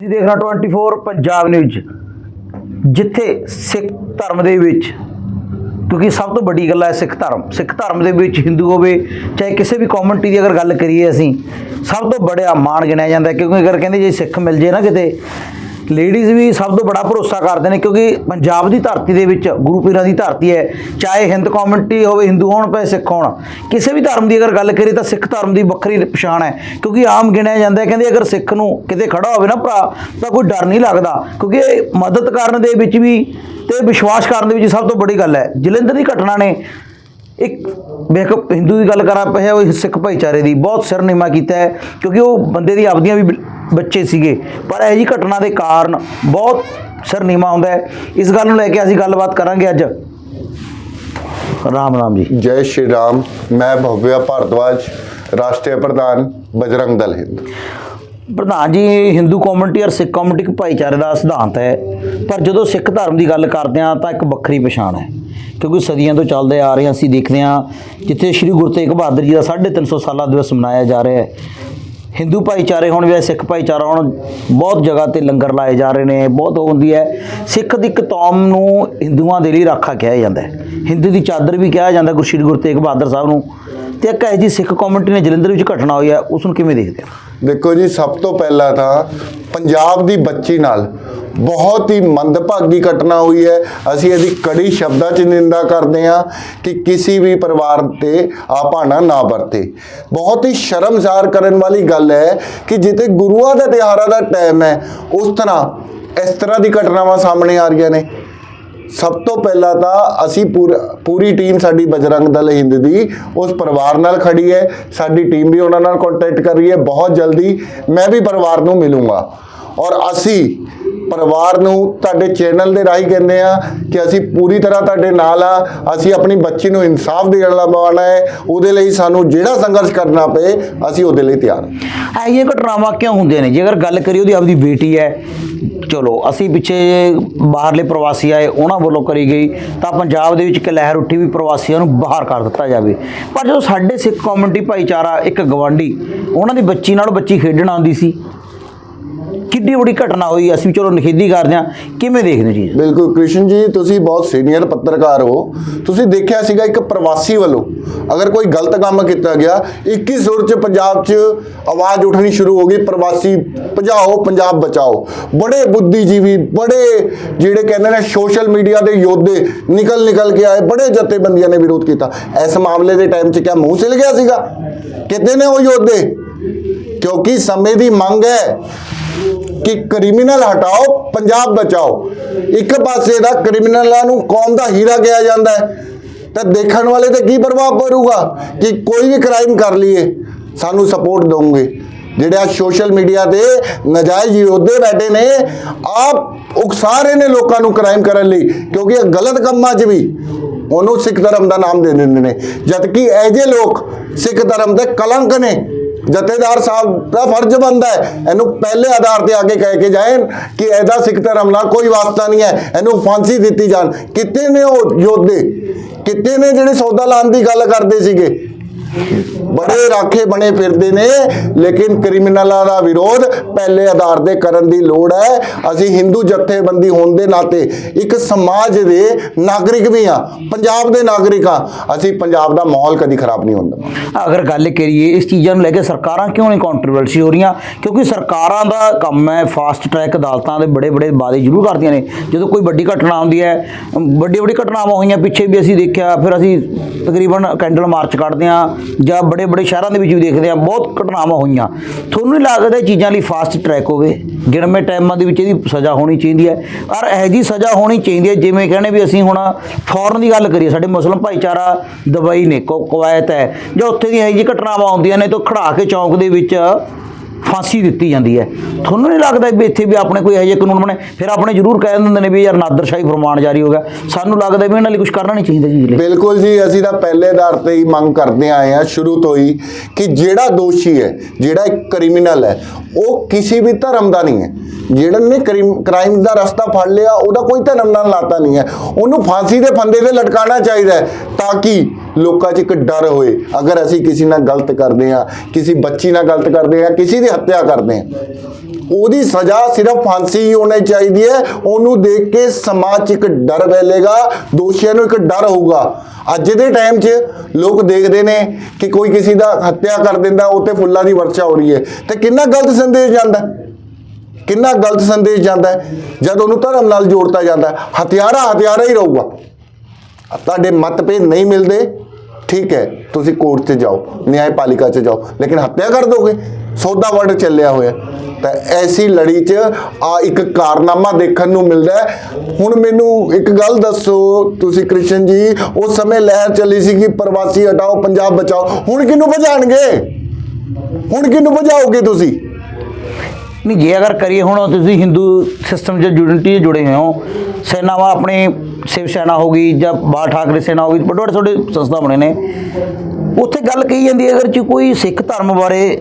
ਤੁਸੀਂ ਦੇਖ ਰਹੇ ਹੋ 24 ਪੰਜਾਬ ਨਿਊਜ਼ ਜਿੱਥੇ ਸਿੱਖ ਧਰਮ ਦੇ ਵਿੱਚ, ਕਿਉਂਕਿ ਸਭ ਤੋਂ ਵੱਡੀ ਗੱਲ ਹੈ ਸਿੱਖ ਧਰਮ। ਸਿੱਖ ਧਰਮ ਦੇ ਵਿੱਚ ਹਿੰਦੂ ਹੋਵੇ, ਚਾਹੇ ਕਿਸੇ ਵੀ ਕਮਿਊਨਿਟੀ ਦੀ ਅਗਰ ਗੱਲ ਕਰੀਏ ਅਸੀਂ, ਸਭ ਤੋਂ ਬੜਾ ਮਾਣ ਗਿਣਿਆ ਜਾਂਦਾ ਕਿਉਂਕਿ ਅਗਰ ਕਹਿੰਦੇ ਜੇ ਸਿੱਖ ਮਿਲ ਜੇ ਨਾ ਕਿਤੇ ਲੇਡੀਜ਼ ਵੀ ਸਭ ਤੋਂ ਬੜਾ ਭਰੋਸਾ ਕਰਦੇ ਨੇ ਕਿਉਂਕਿ ਪੰਜਾਬ ਦੀ ਧਰਤੀ ਦੇ ਵਿੱਚ ਗੁਰੂ ਪੀਰਾਂ ਦੀ ਧਰਤੀ ਹੈ, ਚਾਹੇ ਹਿੰਦ ਕਮਿਊਨਿਟੀ ਹੋਵੇ ਹਿੰਦੂ ਹੋਣ ਭਾਵੇਂ ਸਿੱਖ ਹੋਣ, ਕਿਸੇ ਵੀ ਧਰਮ ਦੀ ਅਗਰ ਗੱਲ ਕਰੀਏ ਤਾਂ ਸਿੱਖ ਧਰਮ ਦੀ ਵੱਖਰੀ ਪਛਾਣ ਹੈ, ਕਿਉਂਕਿ ਆਮ ਗਿਣਿਆ ਜਾਂਦਾ ਕਹਿੰਦੇ ਅਗਰ ਸਿੱਖ ਨੂੰ ਕਿਤੇ ਖੜਾ ਹੋਵੇ ਨਾ ਭਰਾ, ਤਾਂ ਕੋਈ ਡਰ ਨਹੀਂ ਲੱਗਦਾ, ਕਿਉਂਕਿ ਇਹ ਮਦਦ ਕਰਨ ਦੇ ਵਿੱਚ ਵੀ ਤੇ ਵਿਸ਼ਵਾਸ ਕਰਨ ਦੇ ਵਿੱਚ ਸਭ ਤੋਂ ਵੱਡੀ ਗੱਲ ਹੈ। ਜਲੰਧਰ ਦੀ ਘਟਨਾ ਨੇ ਇੱਕ ਵੇਖ ਹਿੰਦੂ ਦੀ ਗੱਲ ਕਰਾਂ ਪਿਆ, ਉਹ ਸਿੱਖ ਭਾਈਚਾਰੇ ਦੀ ਬਹੁਤ ਸਿਰ ਨਿਮਾ ਕੀਤਾ ਹੈ, ਕਿਉਂਕਿ ਉਹ ਬੰਦੇ ਦੀ ਆਪਦੀਆਂ ਵੀ ਬੱਚੇ ਸੀਗੇ। ਪਰ ਇਹ ਜੀ ਘਟਨਾ ਦੇ ਕਾਰਨ ਬਹੁਤ ਸਰਨੀਮਾ ਆਉਂਦਾ ਹੈ। ਇਸ ਗੱਲ ਨੂੰ ਲੈ ਕੇ ਅਸੀਂ ਗੱਲਬਾਤ ਕਰਾਂਗੇ ਅੱਜ। ਰਾਮ ਰਾਮ ਜੀ। ਜੈ ਸ਼੍ਰੀ ਰਾਮ। ਮੈਂ ਭਵਿਆ ਭਾਰਦਵਾਜ ਰਾਸ਼ਟਰੀ ਪ੍ਰਧਾਨ ਬਜਰੰਗ ਦਲ ਹਿੰਦ। ਪ੍ਰਧਾਨ ਜੀ ਹਿੰਦੂ ਕਮਿਊਨਿਟੀ ਔਰ ਸਿੱਖ ਕਮਿਊਨਿਟੀ ਭਾਈਚਾਰੇ ਦਾ ਸਿਧਾਂਤ ਹੈ। ਪਰ ਜਦੋਂ ਸਿੱਖ ਧਰਮ ਦੀ ਗੱਲ ਕਰਦੇ ਆ ਤਾਂ ਇੱਕ ਵੱਖਰੀ ਪਛਾਣ ਹੈ। ਕਿਉਂਕਿ ਸਦੀਆਂ ਤੋਂ ਚੱਲਦੇ ਆ ਰਹੇ ਅਸੀਂ ਦੇਖਦੇ ਆ ਜਿੱਥੇ ਸ੍ਰੀ ਗੁਰੂ ਤੇਗ ਬਹਾਦਰ ਜੀ ਦਾ 350 ਸਾਲਾ ਦਿਵਸ ਮਨਾਇਆ ਜਾ ਰਿਹਾ ਹੈ। ਹਿੰਦੂ ਭਾਈਚਾਰੇ ਹੋਣ ਜਾਂ ਸਿੱਖ ਭਾਈਚਾਰਾ ਹੋਣ ਬਹੁਤ ਜਗ੍ਹਾ ਤੇ ਲੰਗਰ ਲਾਏ ਜਾ ਰਹੇ ਨੇ, ਬਹੁਤ ਉਹ ਹੁੰਦੀ ਹੈ। ਸਿੱਖ ਦੀ ਇੱਕ ਕੌਮ ਨੂੰ ਹਿੰਦੂਆਂ ਦੇ ਲਈ ਰਾਖਾ ਕਿਹਾ ਜਾਂਦਾ ਹੈ। ਹਿੰਦੂ ਦੀ ਚਾਦਰ ਵੀ ਕਿਹਾ ਜਾਂਦਾ ਗੁਰੂ ਸ੍ਰੀ ਗੁਰੂ ਤੇਗ ਬਹਾਦਰ ਸਾਹਿਬ ਨੂੰ। ਤੇ ਇੱਕ ਹੈ ਜੀ ਸਿੱਖ ਕਮਿਊਨਿਟੀ ਨੇ ਜਲੰਧਰ ਵਿੱਚ ਘਟਨਾ ਹੋਈ ਹੈ, ਉਸ ਨੂੰ ਕਿਵੇਂ ਦੇਖਦੇ ਹੋ? ਦੇਖੋ ਜੀ, ਸਭ ਤੋਂ ਪਹਿਲਾਂ ਤਾਂ ਪੰਜਾਬ ਦੀ ਬੱਚੀ ਨਾਲ ਬਹੁਤ ਹੀ ਮੰਦਭਾਗੀ ਘਟਨਾ ਹੋਈ ਹੈ। ਅਸੀਂ ਇਹਦੀ ਕੜੀ ਸ਼ਬਦਾਂ 'ਚ ਨਿੰਦਾ ਕਰਦੇ ਹਾਂ ਕਿ ਕਿਸੇ ਵੀ ਪਰਿਵਾਰ ਤੇ ਆ ਭਾਣਾ ਨਾ ਵਰਤੇ। ਬਹੁਤ ਹੀ ਸ਼ਰਮਸਾਰ ਕਰਨ ਵਾਲੀ ਗੱਲ ਹੈ ਕਿ ਜਿੱਤੇ ਗੁਰੂਆਂ ਦਾ ਤਿਉਹਾਰਾਂ ਦਾ ਟਾਈਮ ਹੈ, ਉਸ ਤਰ੍ਹਾਂ ਇਸ ਤਰ੍ਹਾਂ ਦੀ ਘਟਨਾਵਾਂ ਸਾਹਮਣੇ ਆ ਰਹੀਆਂ ਨੇ। ਸਭ ਤੋਂ ਪਹਿਲਾਂ ਤਾਂ ਅਸੀਂ ਪੂਰ- ਪੂਰੀ ਟੀਮ ਸਾਡੀ ਬਜਰੰਗ ਦਲ ਹਿੰਦ ਦੀ ਉਸ ਪਰਿਵਾਰ ਨਾਲ ਖੜੀ ਹੈ। ਸਾਡੀ ਟੀਮ ਵੀ ਉਹਨਾਂ ਨਾਲ ਕੰਟੈਕਟ ਕਰ ਰਹੀ ਹੈ। ਬਹੁਤ ਜਲਦੀ ਮੈਂ ਵੀ ਪਰਿਵਾਰ ਨੂੰ ਮਿਲੂੰਗਾ। ਔਰ ਅਸੀਂ ਪਰਿਵਾਰ ਨੂੰ ਤੁਹਾਡੇ ਚੈਨਲ ਦੇ ਰਾਹੀਂ ਕਹਿੰਦੇ ਆ ਕਿ ਅਸੀਂ ਪੂਰੀ ਤਰ੍ਹਾਂ ਤੁਹਾਡੇ ਨਾਲ ਆ, ਅਸੀਂ ਆਪਣੀ ਬੱਚੀ ਨੂੰ ਇਨਸਾਫ ਦੇਣ ਲਵਾਉਣਾ ਹੈ, ਉਹਦੇ ਲਈ ਸਾਨੂੰ ਜਿਹੜਾ ਸੰਘਰਸ਼ ਕਰਨਾ ਪਏ, ਅਸੀਂ ਉਹਦੇ ਲਈ ਤਿਆਰ ਹਾਂ। ਐਹੀਆਂ ਘਟਨਾਵਾਂ ਕਿਉਂ ਹੁੰਦੀਆਂ ਨੇ? ਜੇ ਅਗਰ ਗੱਲ ਕਰੀਏ ਉਹਦੀ ਆਪਦੀ ਬੇਟੀ ਹੈ, ਚਲੋ, ਅਸੀਂ ਪਿੱਛੇ ਬਾਹਰਲੇ ਪ੍ਰਵਾਸੀ ਆਏ, ਉਹਨਾਂ ਵੱਲੋਂ ਕਰੀ ਗਈ, ਤਾਂ ਪੰਜਾਬ ਦੇ ਵਿੱਚ ਇੱਕ ਲਹਿਰ ਉੱਠੀ ਵੀ ਪ੍ਰਵਾਸੀਆਂ ਨੂੰ ਬਾਹਰ ਕਰ ਦਿੱਤਾ ਜਾਵੇ। ਪਰ ਜਦੋਂ ਸਾਡੇ ਸਿੱਖ ਕਮਿਊਨਿਟੀ ਭਾਈਚਾਰਾ ਇੱਕ ਗਵਾਂਢੀ, ਉਹਨਾਂ ਦੀ ਬੱਚੀ ਨਾਲ ਬੱਚੀ ਖੇਡਣ ਆਉਂਦੀ ਸੀ ਕਿੱਡੀ ਵੱਡੀ ਘਟਨਾ ਹੋਈ, ਅਸੀਂ ਚਲੋ ਨਿਖੇਧੀ ਕਰਦੇ ਹਾਂ। ਕਿਵੇਂ ਦੇਖਦੇ ਜੀ? ਬਿਲਕੁਲ, ਕ੍ਰਿਸ਼ਨ ਜੀ, ਤੁਸੀਂ ਬਹੁਤ ਸੀਨੀਅਰ ਪੱਤਰਕਾਰ ਹੋ। ਤੁਸੀਂ ਦੇਖਿਆ ਸੀਗਾ ਇੱਕ ਪ੍ਰਵਾਸੀ ਵੱਲੋਂ ਅਗਰ ਕੋਈ ਗਲਤ ਕੰਮ ਕੀਤਾ ਗਿਆ 21 ਸੁਰ ਚ ਪੰਜਾਬ 'ਚ ਆਵਾਜ਼ ਉੱਠਣੀ ਸ਼ੁਰੂ ਹੋ ਗਈ, ਪ੍ਰਵਾਸੀ ਭਜਾਓ, ਪੰਜਾਬ ਬਚਾਓ। ਬੜੇ ਬੁੱਧੀਜੀਵੀ, ਬੜੇ ਜਿਹੜੇ ਕਹਿੰਦੇ ਨੇ ਸੋਸ਼ਲ ਮੀਡੀਆ ਦੇ ਯੋਧੇ ਨਿਕਲ ਨਿਕਲ ਕੇ ਆਏ, ਬੜੇ ਜਥੇਬੰਦੀਆਂ ਨੇ ਵਿਰੋਧ ਕੀਤਾ। ਇਸ ਮਾਮਲੇ ਦੇ ਟਾਈਮ 'ਚ ਕਿਆ ਮੂੰਹ ਸਿਲ ਗਿਆ ਸੀਗਾ? ਕਿਤੇ ਨੇ ਉਹ ਯੋਧੇ? ਕਿਉਂਕਿ ਸਮੇਂ ਦੀ ਮੰਗ ਹੈ। ਕਿ ਕ੍ਰਿਮੀਨਲ ਹਟਾਓ, ਪੰਜਾਬ ਬਚਾਓ। ਇੱਕ ਪਾਸੇ ਦਾ ਕ੍ਰਿਮੀਨਲਾਂ ਨੂੰ ਕੌਮ ਦਾ ਹੀਰਾ ਕਿਹਾ ਜਾਂਦਾ ਹੈ, ਤਾਂ ਦੇਖਣ ਵਾਲੇ ਤੇ ਕੀ ਪ੍ਰਭਾਵ ਪੜੂਗਾ ਕਿ ਕੋਈ ਵੀ ਕ੍ਰਾਈਮ ਕਰ ਲਈਏ, ਸਾਨੂੰ ਸਪੋਰਟ ਦੋਗੇ ਜਿਹੜੇ ਆ ਸੋਸ਼ਲ ਮੀਡੀਆ ਤੇ ਨਜਾਇਜ਼ ਯੋਧੇ ਬੈਠੇ ਨੇ, ਆਪ ਉਕਸਾ ਰਹੇ ਨੇ ਲੋਕਾਂ ਨੂੰ ਕ੍ਰਾਈਮ ਕਰਨ ਲਈ, ਕਿਉਂਕਿ ਇਹ ਗਲਤ ਕੰਮਾਂ 'ਚ ਵੀ ਉਹਨੂੰ ਸਿੱਖ ਧਰਮ ਦਾ ਨਾਮ ਦੇ ਦਿੰਦੇ ਨੇ। ਜਦਕਿ ਇਹ ਜਿਹੇ ਲੋਕ ਸਿੱਖ ਧਰਮ ਦੇ ਕਲੰਕ ਨੇ ਜਥੇਦਾਰ ਸਾਹਿਬ ਦਾ ਫਰਜ਼ ਬਣਦਾ ਹੈ। ਇਹਨੂੰ ਪਹਿਲੇ ਆਧਾਰ ਤੇ ਆ ਕੇ ਕਹਿ ਕੇ ਜਾਣ ਕਿ ਇਹਦਾ ਸਿੱਖ ਧਰਮ ਨਾਲ ਕੋਈ ਵਾਸਤਾ ਨਹੀਂ ਹੈ। ਇਹਨੂੰ ਫਾਂਸੀ ਦਿੱਤੀ ਜਾਣ। ਕਿਤੇ ਨੇ ਉਹ ਯੋਧੇ, ਕਿਤੇ ਨੇ ਜਿਹੜੇ ਸੌਦਾ ਲਾਉਣ ਦੀ ਗੱਲ ਕਰਦੇ ਸੀਗੇ ਬੜੇ ਰਾਖੇ ਬਣੇ ਫਿਰਦੇ ਨੇ, ਲੇਕਿਨ ਕ੍ਰਿਮੀਨਲਾਂ ਦਾ ਵਿਰੋਧ ਪਹਿਲੇ ਆਧਾਰ ਤੇ ਕਰਨ ਦੀ ਲੋੜ ਹੈ। ਅਸੀਂ ਹਿੰਦੂ ਜਥੇਬੰਦੀ ਹੋਣ ਦੇ ਨਾਤੇ ਇੱਕ ਸਮਾਜ ਦੇ ਨਾਗਰਿਕ ਵੀ ਆ ਪੰਜਾਬ ਦੇ ਨਾਗਰਿਕ ਆ ਅਸੀਂ ਪੰਜਾਬ ਦਾ ਮਾਹੌਲ ਕਦੀ ਖਰਾਬ ਨਹੀਂ ਹੁੰਦਾ ਅਗਰ ਗੱਲ ਕਰੀਏ, ਇਸ ਚੀਜ਼ਾਂ ਨੂੰ ਲੈ ਕੇ ਸਰਕਾਰਾਂ ਕਿਉਂ ਨਹੀਂ ਕੰਟਰੋਵਰਸੀ ਹੋ ਰਹੀਆਂ? ਕਿਉਂਕਿ ਸਰਕਾਰਾਂ ਦਾ ਕੰਮ ਹੈ ਫਾਸਟ ਟਰੈਕ ਅਦਾਲਤਾਂ ਦੇ ਬੜੇ ਬੜੇ ਵਾਅਦੇ ਜ਼ਰੂਰ ਕਰਦੀਆਂ ਨੇ। ਜਦੋਂ ਕੋਈ ਵੱਡੀ ਘਟਨਾ ਆਉਂਦੀ ਹੈ, ਵੱਡੀ ਵੱਡੀ ਘਟਨਾਵਾਂ ਹੋਈਆਂ, ਪਿੱਛੇ ਵੀ ਅਸੀਂ ਦੇਖਿਆ, ਫਿਰ ਅਸੀਂ ਤਕਰੀਬਨ ਕੈਂਡਲ ਮਾਰਚ ਕੱਢਦੇ ਹਾਂ। ਜਾਂ ਬੜੇ ਬੜੇ ਸ਼ਹਿਰਾਂ ਦੇ ਵਿੱਚ ਵੀ ਦੇਖਦੇ ਹਾਂ, ਬਹੁਤ ਘਟਨਾਵਾਂ ਹੋਈਆਂ। ਤੁਹਾਨੂੰ ਨਹੀਂ ਲੱਗਦਾ ਇਹ ਚੀਜ਼ਾਂ ਲਈ ਫਾਸਟ ਟਰੈਕ ਹੋਵੇ? ਗਿਣਵੇਂ ਟਾਈਮਾਂ ਦੇ ਵਿੱਚ ਇਹਦੀ ਸਜ਼ਾ ਹੋਣੀ ਚਾਹੀਦੀ ਹੈ। ਔਰ ਇਹੋ ਜਿਹੀ ਸਜ਼ਾ ਹੋਣੀ ਚਾਹੀਦੀ ਹੈ, ਜਿਵੇਂ ਕਹਿੰਦੇ ਵੀ ਅਸੀਂ ਹੁਣ ਫੌਰਨ ਦੀ ਗੱਲ ਕਰੀਏ, ਸਾਡੇ ਮੁਸਲਮ ਭਾਈਚਾਰਾ ਦੁਬਈ ਨੇ ਕੁ- ਕੁਵੈਤ ਹੈ, ਜਾਂ ਉੱਥੇ ਦੀਆਂ ਇਹੋ ਜਿਹੀ ਘਟਨਾਵਾਂ ਆਉਂਦੀਆਂ ਨੇ, ਤਾਂ ਖੜਾ ਕੇ ਚੌਂਕ ਦੇ ਵਿੱਚ ਫਾਂਸੀ ਦਿੱਤੀ ਜਾਂਦੀ ਹੈ। ਤੁਹਾਨੂੰ ਨਹੀਂ ਲੱਗਦਾ ਵੀ ਇੱਥੇ ਵੀ ਆਪਣੇ ਕੋਈ ਇਹੋ ਜਿਹੇ ਕਾਨੂੰਨ ਬਣੇ? ਫਿਰ ਆਪਣੇ ਜ਼ਰੂਰ ਕਹਿ ਦਿੰਦੇ ਨੇ ਵੀ ਯਾਰ ਨਾਦਰਸ਼ਾਹੀ ਫਰਮਾਨ ਜਾਰੀ ਹੋ ਗਿਆ। ਸਾਨੂੰ ਲੱਗਦਾ ਵੀ ਇਹਨਾਂ ਲਈ ਕੁਝ ਕਰਨਾ ਨਹੀਂ ਚਾਹੀਦਾ ਜੀ ਬਿਲਕੁਲ ਜੀ, ਅਸੀਂ ਤਾਂ ਪਹਿਲੇ ਆਧਾਰ ਤੇ ਹੀ ਮੰਗ ਕਰਦੇ ਆਏ ਆ ਸ਼ੁਰੂ ਤੋਂ ਹੀ ਕਿ ਜਿਹੜਾ ਦੋਸ਼ੀ ਹੈ, ਜਿਹੜਾ ਇੱਕ ਕ੍ਰਿਮੀਨਲ ਹੈ, ਉਹ ਕਿਸੇ ਵੀ ਧਰਮ ਦਾ ਨਹੀਂ ਹੈ। ਜਿਹੜਾ ਨੇ ਕ੍ਰਾਈਮ ਦਾ ਰਸਤਾ ਫੜ ਲਿਆ, ਉਹਦਾ ਕੋਈ ਧਰਮ ਨਾਲ ਲਾਤਾ ਨਹੀਂ ਹੈ। ਉਹਨੂੰ ਫਾਂਸੀ ਦੇ ਫੰਦੇ ਤੇ ਲਟਕਾਉਣਾ ਚਾਹੀਦਾ ਹੈ ਤਾਂ ਕਿ ਲੋਕਾਂ 'ਚ ਇੱਕ ਡਰ ਹੋਏ। ਅਗਰ ਅਸੀਂ ਕਿਸੇ ਨਾਲ ਗਲਤ ਕਰਦੇ ਆ ਕਿਸੇ ਬੱਚੀ ਨਾਲ ਗਲਤ ਕਰਦੇ ਆ ਕਿਸੇ ਦੀ ਹੱਤਿਆ ਕਰਦੇ ਆ ਉਹਦੀ ਸਜ਼ਾ ਸਿਰਫ ਫਾਂਸੀ ਹੀ ਹੋਣੀ ਚਾਹੀਦੀ ਹੈ। ਉਹਨੂੰ ਦੇਖ ਕੇ ਸਮਾਜ 'ਚ ਇੱਕ ਡਰ ਫੈਲੇਗਾ, ਦੋਸ਼ੀਆਂ ਨੂੰ ਇੱਕ ਡਰ ਹੋਊਗਾ। ਅੱਜ ਦੇ ਟਾਈਮ 'ਚ ਲੋਕ ਦੇਖਦੇ ਨੇ ਕਿ ਕੋਈ ਕਿਸੇ ਦਾ ਹੱਤਿਆ ਕਰ ਦਿੰਦਾ ਉੱਤੇ ਫੁੱਲਾਂ ਦੀ ਵਰਸ਼ਾ ਹੋ ਰਹੀ ਹੈ। ਤੇ ਕਿੰਨਾ ਗਲਤ ਸੰਦੇਸ਼ ਜਾਂਦਾ ਕਿੰਨਾ ਗਲਤ ਸੰਦੇਸ਼ ਜਾਂਦਾ ਜਦ ਉਹਨੂੰ ਧਰਮ ਨਾਲ ਜੋੜਤਾ ਜਾਂਦਾ ਹੈ। ਹਥਿਆਰਾ ਹਥਿਆਰਾ ਹੀ ਰਹੂਗਾ। ਤੁਹਾਡੇ ਮਤਭੇਦ ਨਹੀਂ ਮਿਲਦੇ, ਠੀਕ ਹੈ, ਤੁਸੀਂ ਕੋਰਟ 'ਚ ਜਾਓ ਨਿਆਂਪਾਲਿਕਾ 'ਚ ਜਾਓ, ਲੇਕਿਨ ਹੱਤਿਆ ਕਰ ਦੋਗੇ, ਸੌਦਾ ਵਰਡ ਚੱਲਿਆ ਹੋਇਆ। ਤਾਂ ਐਸੀ ਲੜੀ 'ਚ ਆ ਇੱਕ ਕਾਰਨਾਮਾ ਦੇਖਣ ਨੂੰ ਮਿਲਦਾ ਹੈ। ਹੁਣ ਮੈਨੂੰ ਇੱਕ ਗੱਲ ਦੱਸੋ, ਤੁਸੀਂ ਕ੍ਰਿਸ਼ਨ ਜੀ, ਉਸ ਸਮੇਂ ਲਹਿਰ ਚੱਲੀ ਸੀ ਕਿ ਪ੍ਰਵਾਸੀ ਹਟਾਓ, ਪੰਜਾਬ ਬਚਾਓ, ਹੁਣ ਕਿਹਨੂੰ ਭਜਾਣਗੇ? ਹੁਣ ਕਿਹਨੂੰ ਭਜਾਓਗੇ ਤੁਸੀਂ? ਨਹੀਂ, ਜੇ ਅਗਰ ਕਰੀਏ ਹੁਣ ਤੁਸੀਂ ਹਿੰਦੂ ਸਿਸਟਮ 'ਚ ਯੂਨਿਟੀ ਜੁੜੇ ਹੋਏ ਹੋ, ਸੈਨਾਵਾਂ ਆਪਣੇ ਸ਼ਿਵ ਸੈਨਾ ਹੋ ਗਈ ਜਾਂ ਬਾਲ ਠਾਕਰੇ ਸੈਨਾ ਹੋ ਗਈ, ਵੱਡੇ ਵੱਡੇ ਤੁਹਾਡੇ ਸੰਸਥਾ ਬਣੇ ਨੇ। ਉੱਥੇ ਗੱਲ ਕਹੀ ਜਾਂਦੀ ਹੈ ਅਗਰ ਕੋਈ ਸਿੱਖ ਧਰਮ ਬਾਰੇ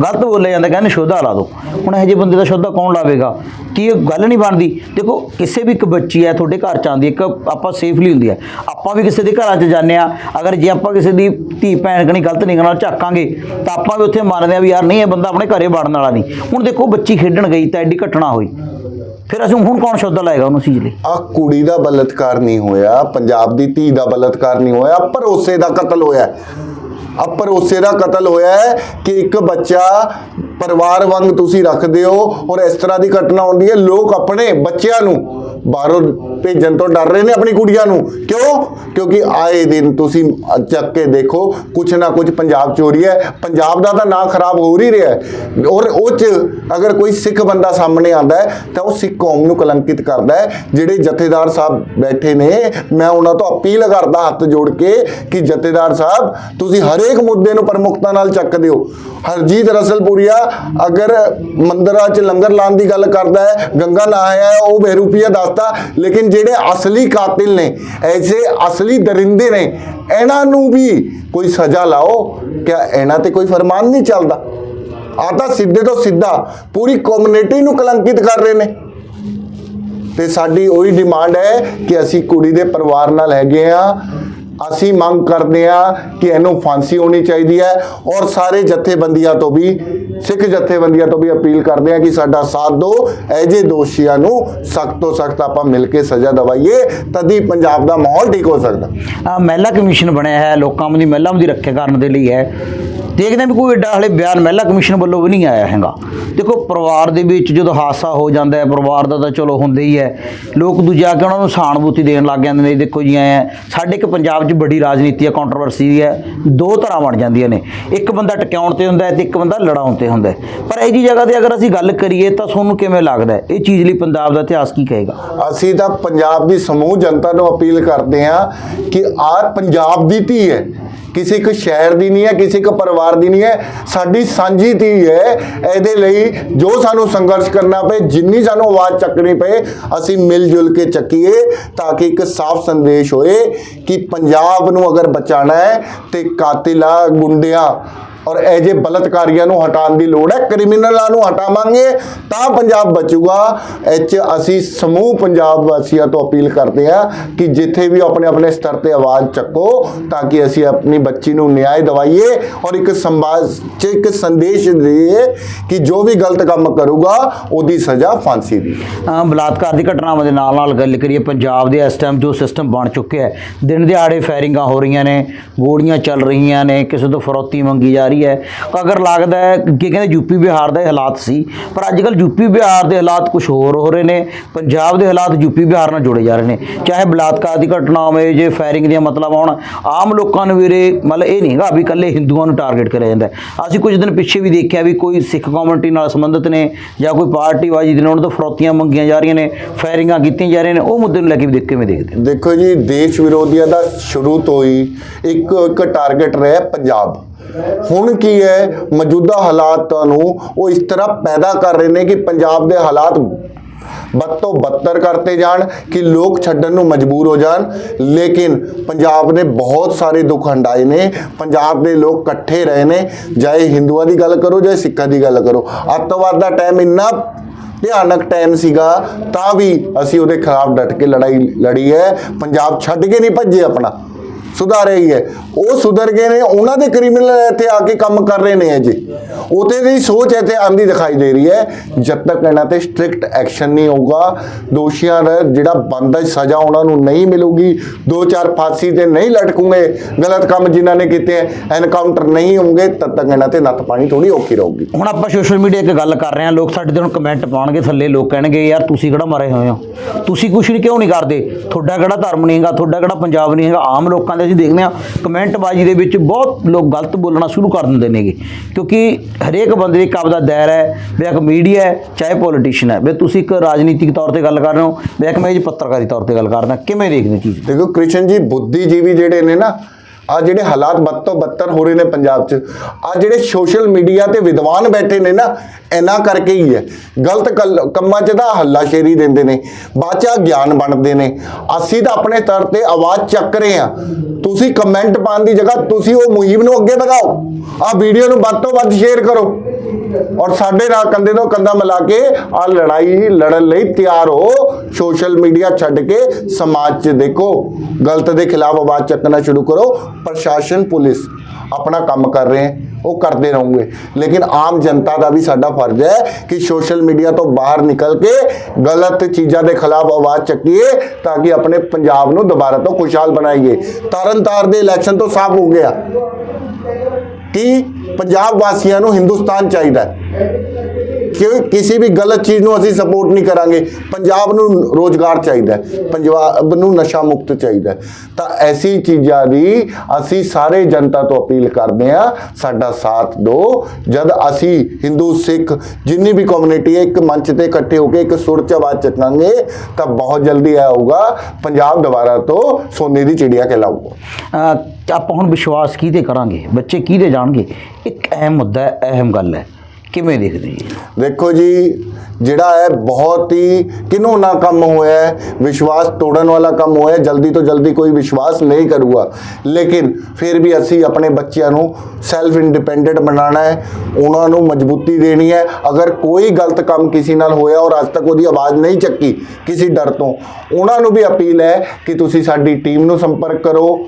ਗਲਤ ਬੋਲਿਆ ਜਾਂਦਾ, ਕਹਿੰਦੇ ਸ਼ੋਧਾ ਲਾ ਦਿਓ। ਹੁਣ ਇਹੋ ਜਿਹੇ ਬੰਦੇ ਦਾ ਸ਼ੋਧਾ ਕੌਣ ਲਾਵੇਗਾ? ਕੀ ਇਹ ਗੱਲ ਨਹੀਂ ਬਣਦੀ? ਦੇਖੋ, ਕਿਸੇ ਵੀ ਇੱਕ ਬੱਚੀ ਹੈ, ਤੁਹਾਡੇ ਘਰ ਚ ਆਉਂਦੀ ਇੱਕ ਆਪਾਂ ਸੇਫਲੀ ਹੁੰਦੀ ਹੈ। ਆਪਾਂ ਵੀ ਕਿਸੇ ਦੇ ਘਰਾਂ 'ਚ ਜਾਂਦੇ ਆ ਅਗਰ ਜੇ ਆਪਾਂ ਕਿਸੇ ਦੀ ਧੀ ਭੈਣ ਕਣੀ ਗਲਤ ਨਿਗਾਹ ਨਾਲ ਝਾਕਾਂਗੇ, ਤਾਂ ਆਪਾਂ ਵੀ ਉੱਥੇ ਮੰਨਦੇ ਆ ਵੀ ਯਾਰ ਨਹੀਂ, ਇਹ ਬੰਦਾ ਆਪਣੇ ਘਰੇ ਵੜਨ ਵਾਲਾ ਨਹੀਂ। ਹੁਣ ਦੇਖੋ, ਬੱਚੀ ਖੇਡਣ ਗਈ ਤਾਂ ਐਡੀ ਘਟਨਾ ਹੋਈ। ਫਿਰ ਅਸੀਂ ਹੁਣ ਕੌਣ ਸ਼ੋਧਾ ਲਾਏਗਾ ਉਹਨੂੰ ਚੀਜ਼ ਲਈ? ਆ ਕੁੜੀ ਦਾ ਬਲਤਕਾਰ ਨਹੀਂ ਹੋਇਆ, ਪੰਜਾਬ ਦੀ ਧੀ ਦਾ ਬਲਤਕਾਰ ਨਹੀਂ ਹੋਇਆ, ਭਰੋਸੇ ਦਾ ਕਤਲ ਹੋਇਆ। ਆ ਭਰੋਸੇ ਦਾ ਕਤਲ ਹੋਇਆ ਕਿ ਇੱਕ ਬੱਚਾ ਪਰਿਵਾਰ ਵਾਂਗ ਤੁਸੀਂ ਰੱਖਦੇ ਹੋ ਔਰ ਇਸ ਤਰ੍ਹਾਂ ਦੀ ਘਟਨਾ ਹੁੰਦੀ ਹੈ, ਲੋਕ ਆਪਣੇ ਬੱਚਿਆਂ ਨੂੰ ਬਾਹਰੋਂ ਭੇਜਣ ਤੋਂ ਡਰ ਰਹੇ ਨੇ ਆਪਣੀ ਕੁੜੀਆਂ ਨੂੰ? ਕਿਉਂ? ਕਿਉਂਕਿ ਆਏ ਦਿਨ ਤੁਸੀਂ ਚੱਕ ਕੇ ਦੇਖੋ, ਕੁਛ ਨਾ ਕੁਛ ਪੰਜਾਬ ਚ ਹੋ ਰਹੀ ਹੈ। ਪੰਜਾਬ ਦਾ ਤਾਂ ਨਾਂ ਖਰਾਬ ਹੋ ਹੀ ਰਿਹਾ ਹੈ। ਔਰ ਉਹ ਚ ਅਗਰ ਕੋਈ ਸਿੱਖ ਬੰਦਾ ਸਾਹਮਣੇ ਆਂਦਾ ਹੈ, ਤਾਂ ਉਹ ਸਿੱਖ ਕੌਮ ਨੂੰ ਕਲੰਕਿਤ ਕਰਦਾ ਹੈ। ਜਿਹੜੇ ਜਥੇਦਾਰ ਸਾਹਿਬ ਬੈਠੇ ਨੇ, ਮੈਂ ਉਹਨਾਂ ਤੋਂ ਅਪੀਲ ਕਰਦਾ ਹੱਥ ਜੋੜ ਕੇ ਕਿ ਜਥੇਦਾਰ ਸਾਹਿਬ, ਤੁਸੀਂ ਹਰੇਕ ਮੁੱਦੇ ਨੂੰ ਪ੍ਰਮੁਖਤਾ ਨਾਲ ਚੱਕਦੇ ਹੋ ਹਰਜੀਤ ਰਸਲਪੁਰੀਆ ਅਗਰ ਮੰਦਰਾਂ 'ਚ ਲੰਗਰ ਲਾਉਣ ਦੀ ਗੱਲ ਕਰਦਾ ਹੈ, ਗੰਗਾ ਨਹਾਇਆ ਹੈ, ਉਹ ਬਹਿਰੂਪੀਆ ਦੱਸਦਾ ਲੇਕਿਨ ਜਿਹੜੇ ਅਸਲੀ ਕਾਤਿਲ ਨੇ, ਐਸੇ ਅਸਲੀ ਦਰਿੰਦੇ ਨੇ, ਇਹਨਾਂ ਨੂੰ ਵੀ ਕੋਈ ਸਜ਼ਾ ਲਾਓ, ਕਿਆ ਇਹਨਾਂ ਤੇ ਕੋਈ ਫਰਮਾਨ ਨਹੀਂ ਚੱਲਦਾ? ਆ ਤਾਂ ਸਿੱਧੇ ਤੋਂ ਸਿੱਧਾ ਪੂਰੀ ਕਮਿਊਨਿਟੀ ਨੂੰ ਕਲੰਕਿਤ ਕਰ ਰਹੇ ਨੇ। ਤੇ ਸਾਡੀ ਉਹੀ ਡਿਮਾਂਡ ਹੈ ਕਿ ਅਸੀਂ ਕੁੜੀ ਦੇ ਪਰਿਵਾਰ ਨਾਲ ਹੈਗੇ ਆ ਅਸੀਂ ਮੰਗ ਕਰਦੇ ਆ ਕਿ ਇਹਨੂੰ ਫਾਂਸੀ ਹੋਣੀ ਚਾਹੀਦੀ ਹੈ ਔਰ ਸਾਰੇ ਜਥੇਬੰਦੀਆਂ ਤੋਂ ਵੀ, ਸਿੱਖ ਜਥੇਬੰਦੀਆਂ ਤੋਂ ਵੀ ਅਪੀਲ ਕਰਦੇ ਆ ਕਿ ਸਾਡਾ ਸਾਥ ਦਿਓ। ਐਜੇ ਦੋਸ਼ੀਆਂ ਨੂੰ ਸਖਤ ਤੋਂ ਸਖਤ ਆਪਾਂ ਮਿਲ ਕੇ ਸਜ਼ਾ ਦਵਾਈਏ, ਤਦੀ ਪੰਜਾਬ ਦਾ ਮਾਹੌਲ ਠੀਕ ਹੋ ਸਕਦਾ। ਮਹਿਲਾ ਕਮਿਸ਼ਨ ਬਣਿਆ ਹੈ, ਲੋਕਾਂ ਦੀ ਮਹਿਲਾ ਦੀ ਰੱਖਿਆ ਕਰਨ ਦੇ ਲਈ ਹੈ। ਦੇਖਦੇ ਹਾਂ ਵੀ ਕੋਈ ਐਡਾ ਹਲੇ ਬਿਆਨ ਮਹਿਲਾ ਕਮਿਸ਼ਨ ਵੱਲੋਂ ਵੀ ਨਹੀਂ ਆਇਆ ਹੈਗਾ। ਦੇਖੋ, ਪਰਿਵਾਰ ਦੇ ਵਿੱਚ ਜਦੋਂ ਹਾਦਸਾ ਹੋ ਜਾਂਦਾ ਹੈ, ਪਰਿਵਾਰ ਦਾ ਤਾਂ ਚਲੋ ਹੁੰਦਾ ਹੀ ਹੈ। ਲੋਕ ਦੂਜਾ ਕੇ ਉਹਨਾਂ ਨੂੰ ਸਹਾਨੁਭੂਤੀ ਦੇਣ ਲੱਗ ਜਾਂਦੇ ਨੇ ਦੇਖੋ ਜੀ ਐ ਸਾਡੇ ਇੱਕ ਪੰਜਾਬ 'ਚ ਵੱਡੀ ਰਾਜਨੀਤੀ ਹੈ ਕੰਟਰੋਵਰਸੀ ਹੈ, ਦੋ ਤਰ੍ਹਾਂ ਬਣ ਜਾਂਦੀਆਂ ਨੇ। ਇੱਕ ਬੰਦਾ ਟਿਕਾਉਣ ਤੇ ਹੁੰਦਾ ਹੈ ਤੇ ਇੱਕ ਬੰਦਾ ਲੜਾਉਣ ਤੇ ਹੁੰਦਾ ਹੈ। ਪਰ ਇਹ ਜੀ ਜਗ੍ਹਾ ਤੇ ਅਗਰ ਅਸੀਂ ਗੱਲ ਕਰੀਏ ਤਾਂ ਤੁਹਾਨੂੰ ਕਿਵੇਂ ਲੱਗਦਾ ਇਹ ਚੀਜ਼ ਲਈ ਪੰਜਾਬ ਦਾ ਇਤਿਹਾਸ ਕੀ ਕਹੇਗਾ? ਅਸੀਂ ਤਾਂ ਪੰਜਾਬ ਦੀ ਸਮੂਹ ਜਨਤਾ ਨੂੰ ਅਪੀਲ ਕਰਦੇ ਹਾਂ ਕਿ ਆਹ ਪੰਜਾਬ ਦੀ ਧੀ ਹੈ। ਕਿਸੇ ਇੱਕ ਸ਼ਹਿਰ ਦੀ ਨਹੀਂ ਹੈ, ਕਿਸੇ ਇੱਕ ਪਰਿਵਾਰ ਦੀ ਨਹੀਂ ਹੈ। ਸਾਡੀ ਸਾਂਝੀ ਧੀ ਹੈ। ਇਹਦੇ ਲਈ ਜੋ ਸਾਨੂੰ ਸੰਘਰਸ਼ ਕਰਨਾ ਪਏ, ਜਿੰਨੀ ਸਾਨੂੰ ਆਵਾਜ਼ ਚੱਕਣੀ ਪਏ, ਅਸੀਂ ਮਿਲ ਜੁਲ ਕੇ ਚੱਕੀਏ ਤਾਂ ਕਿ ਇੱਕ ਸਾਫ਼ ਸੰਦੇਸ਼ ਹੋਏ ਕਿ ਪੰਜਾਬ ਨੂੰ ਅਗਰ ਬਚਾਣਾ ਹੈ ਤੇ ਕਾਤਿਲਾਂ ਗੁੰਡਿਆਂ ਔਰ ਇਹ ਜੇ ਬਲਤਕਾਰੀਆਂ ਨੂੰ ਹਟਾਉਣ ਦੀ ਲੋੜ ਹੈ, ਕ੍ਰਿਮੀਨਲਾਂ ਨੂੰ ਹਟਾਵਾਂਗੇ, ਤਾਂ ਪੰਜਾਬ ਬਚੂਗਾ ਇਹ 'ਚ ਅਸੀਂ ਸਮੂਹ ਪੰਜਾਬ ਵਾਸੀਆਂ ਤੋਂ ਅਪੀਲ ਕਰਦੇ ਹਾਂ ਕਿ ਜਿੱਥੇ ਵੀ ਆਪਣੇ ਆਪਣੇ ਸਤਰ ਤੇ ਆਵਾਜ਼ ਚੱਕੋ, ਤਾਂ ਕਿ ਅਸੀਂ ਆਪਣੀ ਬੱਚੀ ਨੂੰ ਨਿਆਂ ਦਵਾਈਏ ਔਰ ਇੱਕ ਸਮਾਜ 'ਚ ਇੱਕ ਸੰਦੇਸ਼ ਦੇਈਏ ਕਿ ਜੋ ਵੀ ਗਲਤ ਕੰਮ ਕਰੂਗਾ, ਉਹਦੀ ਸਜ਼ਾ ਫਾਂਸੀ ਦੀ ਹੈ। ਬਲਾਤਕਾਰ ਦੀ ਘਟਨਾਵਾਂ ਦੇ ਨਾਲ ਨਾਲ ਗੱਲ ਕਰੀਏ, ਪੰਜਾਬ ਦੇ ਇਸ ਟਾਈਮ ਜੋ ਸਿਸਟਮ ਬਣ ਚੁੱਕਿਆ ਹੈ, ਦਿਨ ਦਿਹਾੜੇ ਫਾਇਰਿੰਗਾਂ ਹੋ ਰਹੀਆਂ ਨੇ, ਗੋਲੀਆਂ ਚੱਲ ਰਹੀਆਂ ਨੇ, ਕਿਸੇ ਤੋਂ ਫਰੋਤੀ ਮੰਗੀ ਜਾ ਰਹੀ ਹੈ। ਅਗਰ ਲੱਗਦਾ ਹੈ ਕਿ ਕਹਿੰਦੇ ਯੂਪੀ ਬਿਹਾਰ ਦੇ ਹਾਲਾਤ ਸੀ, ਪਰ ਅੱਜ ਕੱਲ ਯੂਪੀ ਬਿਹਾਰ ਦੇ ਹਾਲਾਤ ਕੁਝ ਹੋਰ ਹੋ ਰਹੇ ਨੇ। ਪੰਜਾਬ ਦੇ ਹਾਲਾਤ ਯੂਪੀ ਬਿਹਾਰ ਨਾਲ ਜੁੜੇ ਜਾ ਰਹੇ ਨੇ। ਚਾਹੇ ਬਲਾਤਕਾਰ ਦੀ ਘਟਨਾ ਹੋਵੇ, ਜੇ ਫਾਇਰਿੰਗ ਦੀਆਂ ਮਤਲਬ ਹੋਣ, ਆਮ ਲੋਕਾਂ ਨੂੰ ਵੀਰੇ ਮਤਲਬ ਇਹ ਨਹੀਂਗਾ ਵੀ ਇਕੱਲੇ ਹਿੰਦੂਆਂ ਨੂੰ ਟਾਰਗੇਟ ਕਰਿਆ ਜਾਂਦਾ ਅਸੀਂ ਕੁਝ ਦਿਨ ਪਿੱਛੇ ਵੀ ਦੇਖਿਆ ਵੀ ਕੋਈ ਸਿੱਖ ਕਮਿਊਨਿਟੀ ਨਾਲ ਸੰਬੰਧਿਤ ਨੇ ਜਾਂ ਕੋਈ ਪਾਰਟੀਬਾਜ਼ੀ ਦੇ ਨਾਲ ਉਹਨਾਂ ਤੋਂ ਫਰੌਤੀਆਂ ਮੰਗੀਆਂ ਜਾ ਰਹੀਆਂ ਨੇ ਫਾਇਰਿੰਗਾਂ ਕੀਤੀਆਂ ਜਾ ਰਹੀਆਂ ਨੇ, ਉਹ ਮੁੱਦੇ ਨੂੰ ਲੈ ਕੇ ਵੀ ਦੇਖ ਕਿਵੇਂ ਦੇਖਦੇ ਦੇਖੋ ਜੀ, ਦੇਸ਼ ਵਿਰੋਧੀਆਂ ਦਾ ਸ਼ੁਰੂ ਤੋਂ ਹੀ ਇੱਕ ਇੱਕ ਟਾਰਗੇਟ ਰਿਹਾ ਪੰਜਾਬ। ਹੁਣ ਕੀ ਹੈ? ਮੌਜੂਦਾ ਹਾਲਾਤਾਂ ਨੂੰ ਉਹ ਇਸ ਤਰ੍ਹਾਂ ਪੈਦਾ ਕਰ ਰਹੇ ਨੇ ਕਿ ਪੰਜਾਬ ਦੇ ਹਾਲਾਤ ਬਦ ਤੋਂ ਬੱਤਰ ਕਰਤੇ ਜਾਣ, ਕਿ ਲੋਕ ਛੱਡਣ ਨੂੰ ਮਜਬੂਰ ਹੋ ਜਾਣ। ਲੇਕਿਨ ਪੰਜਾਬ ਨੇ ਬਹੁਤ ਸਾਰੇ ਦੁੱਖ ਹੰਡਾਏ ਨੇ। ਪੰਜਾਬ ਦੇ ਲੋਕ ਇਕੱਠੇ ਰਹੇ ਨੇ। ਚਾਹੇ ਹਿੰਦੂਆਂ ਦੀ ਗੱਲ ਕਰੋ ਚਾਹੇ ਸਿੱਖਾਂ ਦੀ ਗੱਲ ਕਰੋ। ਅੱਤਵਾਦ ਦਾ ਟਾਈਮ ਇੰਨਾ ਭਿਆਨਕ ਟਾਈਮ ਸੀਗਾ, ਤਾਂ ਵੀ ਅਸੀਂ ਉਹਦੇ ਖਿਲਾਫ ਡਟ ਕੇ ਲੜਾਈ ਲੜੀ ਹੈ। ਪੰਜਾਬ ਛੱਡ ਕੇ ਨਹੀਂ ਭੱਜੇ ਆਪਣਾ। ਸੁਧਾਰਿਆ ਹੀ ਹੈ। ਉਹ ਸੁਧਰ ਗਏ ਨੇ, ਉਹਨਾਂ ਦੇ ਕ੍ਰਿਮੀਨਲ ਇੱਥੇ ਆ ਕੇ ਕੰਮ ਕਰ ਰਹੇ ਨੇ ਜੀ। ਉਹਤੇ ਦੀ ਸੋਚ ਇੱਥੇ ਆਂਦੀ ਦਿਖਾਈ ਦੇ ਰਹੀ ਹੈ। ਜਦ ਤੱਕ ਇਹਨਾਂ ਤੇ ਸਟ੍ਰਿਕਟ ਐਕਸ਼ਨ ਨਹੀਂ ਹੋਊਗਾ, ਦੋਸ਼ੀਆਂ ਦਾ ਜਿਹੜਾ ਬੰਦਾ ਸਜ਼ਾ ਉਹਨਾਂ ਨੂੰ ਨਹੀਂ ਮਿਲੂਗੀ। ਦੋ ਚਾਰ ਫਾਂਸੀ ਤੇ ਨਹੀਂ ਲਟਕੂਗੇ, ਗਲਤ ਕੰਮ ਜਿਨ੍ਹਾਂ ਨੇ ਕੀਤੇ ਐਨਕਾਊਂਟਰ ਨਹੀਂ ਹੋਣਗੇ ਤਦ ਤੱਕ ਇਹਨਾਂ ਤੇ ਨੱਥ ਪਾਣੀ ਥੋੜੀ ਔਖੀ ਰਹੂਗੀ। ਹੁਣ ਆਪਾਂ ਸੋਸ਼ਲ ਮੀਡੀਆ 'ਤੇ ਗੱਲ ਕਰ ਰਹੇ ਹਾਂ। ਲੋਕ ਸਾਡੇ ਤੇ ਹੁਣ ਕਮੈਂਟ ਪਾਉਣਗੇ, ਥੱਲੇ ਲੋਕ ਕਹਿਣਗੇ, ਯਾਰ ਤੁਸੀਂ ਕਿਹੜਾ ਮਰੇ ਹੋਏ ਹੋ? ਤੁਸੀਂ ਕੁਛ ਨਹੀਂ ਕਿਉਂ ਨਹੀਂ ਕਰਦੇ? ਤੁਹਾਡਾ ਕਿਹੜਾ ਧਰਮ ਨਹੀਂ ਹੈਗਾ, ਤੁਹਾਡਾ ਕਿਹੜਾ ਪੰਜਾਬ ਨਹੀਂ ਹੈਗਾ? ਆਮ ਲੋਕਾਂ ਦੇ ਅਸੀਂ ਦੇਖਦੇ ਹਾਂ। ਕਮੈਂਟ ਬਾਜੀ ਦੇ ਵਿੱਚ ਬਹੁਤ ਲੋਕ ਗਲਤ ਬੋਲਣਾ ਸ਼ੁਰੂ ਕਰ ਦਿੰਦੇ ਨੇਗੇ। ਕਿਉਂਕਿ ਹਰੇਕ ਬੰਦੇ ਦੀ ਇੱਕ ਆਪਦਾ ਦਾਇਰਾ ਹੈ ਵੀ ਇੱਕ ਮੀਡੀਆ ਹੈ, ਚਾਹੇ ਪੋਲੀਟੀਸ਼ੀਅਨ ਹੈ। ਵੀ ਤੁਸੀਂ ਇੱਕ ਰਾਜਨੀਤਿਕ ਤੌਰ ਤੇ ਗੱਲ ਕਰ ਰਹੇ ਹੋ ਵੀ ਇੱਕ ਮੈਂ ਜੀ ਪੱਤਰਕਾਰੀ ਤੌਰ ਤੇ ਗੱਲ ਕਰਦਾ ਕਿਵੇਂ ਦੇਖਦੇ ਹੋ ਚੀਜ਼ ਦੇਖੋ ਕ੍ਰਿਸ਼ਨ ਜੀ, ਬੁੱਧੀਜੀਵੀ ਜਿਹੜੇ ਨੇ ਨਾ ਆ ਜਿਹੜੇ ਹਾਲਾਤ ਬਦ ਤੋਂ ਬੱਤਰ ਹੋ ਰਹੇ ਨੇ ਪੰਜਾਬ 'ਚ, ਆ ਜਿਹੜੇ ਸੋਸ਼ਲ ਮੀਡੀਆ ਤੇ ਵਿਦਵਾਨ ਬੈਠੇ ਨੇ ਨਾ, ਇਹਨਾਂ ਕਰਕੇ ਹੀ ਹੈ। ਗਲਤ ਕੱਲ- ਕੰਮਾਂ 'ਚ ਤਾਂ ਹੱਲਾਸ਼ੇਰੀ ਦਿੰਦੇ ਨੇ, ਬਾਅਦ 'ਚ ਗਿਆਨ ਬਣਦੇ ਨੇ। ਅਸੀਂ ਤਾਂ ਆਪਣੇ ਤਰ ਤੇ ਆਵਾਜ਼ ਚੱਕ ਰਹੇ ਆ ਤੁਸੀਂ ਕਮੈਂਟ ਪਾਉਣ ਦੀ ਜਗ੍ਹਾ ਤੁਸੀਂ ਉਹ ਮੁਹਿੰਮ ਨੂੰ ਅੱਗੇ ਵਧਾਓ। ਆ ਵੀਡੀਓ ਨੂੰ ਵੱਧ ਤੋਂ ਵੱਧ ਸ਼ੇਅਰ ਕਰੋ। ਔਰ ਸਾਡੇ ਨਾਲ ਕੰਧੇ ਤੋਂ ਕੰਧਾ ਮਿਲਾ ਕੇ ਆ ਲੜਾਈ ਲੜਨ ਲਈ ਤਿਆਰ ਹੋ ਸੋਸ਼ਲ ਮੀਡੀਆ ਛੱਡ ਕੇ ਸਮਾਜ 'ਚ ਦੇਖੋ। ਗਲਤ ਦੇ ਖਿਲਾਫ ਆਵਾਜ਼ ਚੱਕਣਾ ਸ਼ੁਰੂ ਕਰੋ। ਪ੍ਰਸ਼ਾਸਨ, ਪੁਲਿਸ ਆਪਣਾ ਕੰਮ ਕਰ ਰਹੇ ਹੈ, ਉਹ ਕਰਦੇ ਰਹੋਗੇ। ਲੇਕਿਨ ਆਮ ਜਨਤਾ ਦਾ ਵੀ ਸਾਡਾ ਫਰਜ਼ ਹੈ ਕਿ ਸੋਸ਼ਲ ਮੀਡੀਆ ਤੋਂ ਬਾਹਰ ਨਿਕਲ ਕੇ ਗਲਤ ਚੀਜ਼ਾਂ ਦੇ ਖਿਲਾਫ ਆਵਾਜ਼ ਚੱਕੀਏ ਤਾਂ ਕਿ ਆਪਣੇ ਪੰਜਾਬ ਨੂੰ ਦੁਬਾਰਾ ਤੋਂ ਖੁਸ਼ਹਾਲ ਬਣਾਈਏ। ਤਰਨਤਾਰ ਦੇ ਇਲੈਕਸ਼ਨ ਤੋਂ ਸਾਫ਼ ਹੋ ਗਿਆ ਕਿ ਪੰਜਾਬ ਵਾਸੀਆਂ ਨੂੰ ਹਿੰਦੁਸਤਾਨ ਚਾਹੀਦਾ ਹੈ। ਕਿ ਕਿਸੇ ਵੀ ਗਲਤ ਚੀਜ਼ ਨੂੰ ਅਸੀਂ ਸਪੋਰਟ ਨਹੀਂ ਕਰਾਂਗੇ। ਪੰਜਾਬ ਨੂੰ ਰੋਜ਼ਗਾਰ ਚਾਹੀਦਾ ਪੰਜਾਬ ਨੂੰ ਨਸ਼ਾ ਮੁਕਤ ਚਾਹੀਦਾ ਤਾਂ ਐਸੀ ਚੀਜ਼ਾਂ ਦੀ ਅਸੀਂ ਸਾਰੇ ਜਨਤਾ ਤੋਂ ਅਪੀਲ ਕਰਦੇ ਹਾਂ, ਸਾਡਾ ਸਾਥ ਦਿਓ। ਜਦ ਅਸੀਂ ਹਿੰਦੂ, ਸਿੱਖ ਜਿੰਨੀ ਵੀ ਕਮਿਊਨਿਟੀ ਹੈ, ਇੱਕ ਮੰਚ ਤੇ ਇਕੱਠੇ ਹੋ ਕੇ ਇੱਕ ਸੁਰ ਚ ਆਵਾਜ਼ ਚੱਕਾਂਗੇ, ਤਾਂ ਬਹੁਤ ਜਲਦੀ ਇਹ ਹੋਊਗਾ ਪੰਜਾਬ ਦੁਬਾਰਾ ਤੋਂ ਸੋਨੇ ਦੀ ਚਿੜੀਆ ਕਹਿਲਾਊਗਾ। ਆਪਾਂ ਹੁਣ ਵਿਸ਼ਵਾਸ ਕਿਹਦੇ ਕਰਾਂਗੇ? ਬੱਚੇ ਕਿਹਦੇ ਜਾਣਗੇ? ਇੱਕ ਅਹਿਮ ਮੁੱਦਾ ਹੈ ਅਹਿਮ ਗੱਲ ਹੈ। ਕਿਵੇਂ ਦੇਖਦੇ ਜੀ ਦੇਖੋ ਜੀ, ਜਿਹੜਾ ਹੈ ਬਹੁਤ ਹੀ ਕਿਨੋਨਾ ਕੰਮ ਹੋਇਆ ਹੈ, ਵਿਸ਼ਵਾਸ ਤੋੜਨ ਵਾਲਾ ਕੰਮ ਹੋਇਆ ਜਲਦੀ ਤੋਂ ਜਲਦੀ ਕੋਈ ਵਿਸ਼ਵਾਸ ਨਹੀਂ ਕਰੂਗਾ। ਲੇਕਿਨ ਫਿਰ ਵੀ ਅਸੀਂ ਆਪਣੇ ਬੱਚਿਆਂ ਨੂੰ ਸੈਲਫ ਇੰਡੀਪੈਂਡੈਂਟ ਬਣਾਉਣਾ ਹੈ, ਉਹਨਾਂ ਨੂੰ ਮਜ਼ਬੂਤੀ ਦੇਣੀ ਹੈ। ਅਗਰ ਕੋਈ ਗਲਤ ਕੰਮ ਕਿਸੇ ਨਾਲ ਹੋਇਆ ਔਰ ਅੱਜ ਤੱਕ ਉਹਦੀ ਆਵਾਜ਼ ਨਹੀਂ ਚੱਕੀ ਕਿਸੇ ਡਰ ਤੋਂ, ਉਹਨਾਂ ਨੂੰ ਵੀ ਅਪੀਲ ਹੈ ਕਿ ਤੁਸੀਂ ਸਾਡੀ ਟੀਮ ਨੂੰ ਸੰਪਰਕ ਕਰੋ